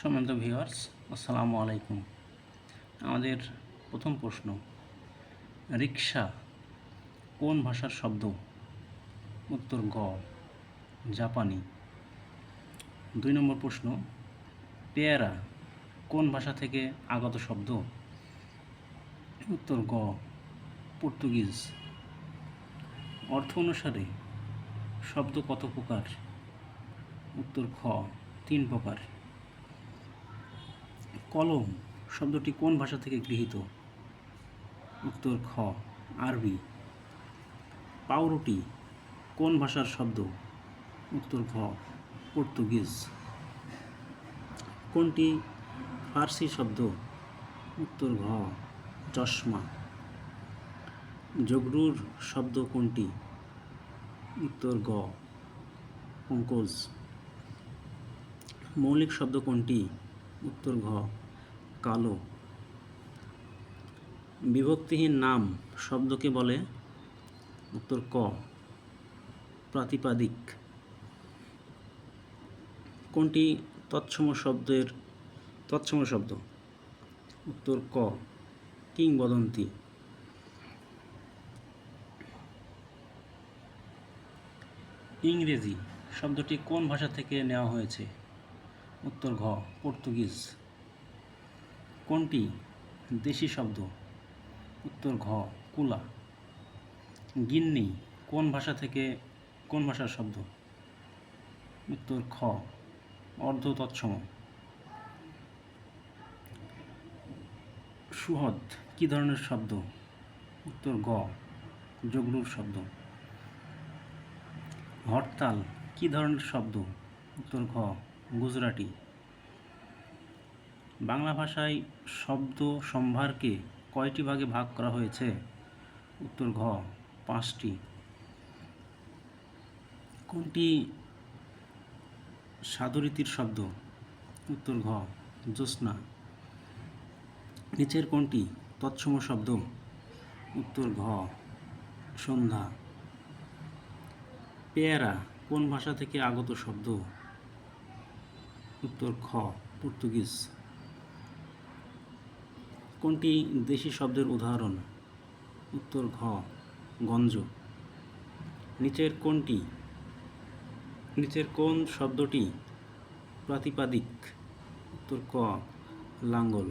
সম্মানিত ভিউয়ার্স, আসসালামু আলাইকুম। আমাদের প্রথম প্রশ্ন রিক্সা কোন ভাষার শব্দ? উত্তর গ, জাপানি। দুই নম্বর প্রশ্ন, পেয়ারা কোন ভাষা থেকে আগত শব্দ? উত্তর গ, পর্তুগিজ। অর্থ অনুসারে শব্দ কত প্রকার? উত্তর খ, তিন প্রকার। কলম শব্দটি কোন ভাষা থেকে গৃহীত? উত্তর খ, আরবি। পাউরুটি কোন ভাষার শব্দ? উত্তর খ পর্তুগিজ। কোনটি ফার্সি শব্দ? উত্তর ঘ, চশমা। জগরুর শব্দ কোনটি? উত্তর গ, পঙ্কজ। মৌলিক শব্দ কোনটি? উত্তর ঘ, কালো। বিভক্তিহীন নাম শব্দকে বলে উত্তর ক, প্রাতিপাদিক। কোনটি তৎসম শব্দের, তৎসম শব্দ? উত্তর ক, কিংবদন্তি। ইংরেজি শব্দটি কোন ভাষা থেকে নেওয়া হয়েছে? উত্তর ঘ, পর্তুগিজ। কোনটি? দেশি শব্দ। উত্তর ঘ, কুলা। গিন্নি, কোন ভাষা থেকে কোন ভাষার শব্দ? উত্তর খ অর্ধ তৎসম সুহদ, কি ধরনের শব্দ? উত্তর গ জগরুর শব্দ। হরতাল, কি ধরনের শব্দ? উত্তর ঘ গুজরাটি। বাংলা ভাষায় শব্দ সম্ভারকে কয়টি ভাগে ভাগ করা হয়েছে? উত্তর ঘ, পাঁচটি। কোনটি সাধুরীতির শব্দ? উত্তর ঘ, জ্যোৎস্না। নিচের কোনটি তৎসম শব্দ? উত্তর ঘ, সন্ধ্যা। পেয়ারা, কোন ভাষা থেকে আগত শব্দ? উত্তর খ, পর্তুগিজ। কোনটি দেশি শব্দের উদাহরণ? উত্তর ঘ, গঞ্জ। নিচের কোনটি? নিচের কোন শব্দটি প্রাতিপাদিক? উত্তর ক, লাঙ্গল।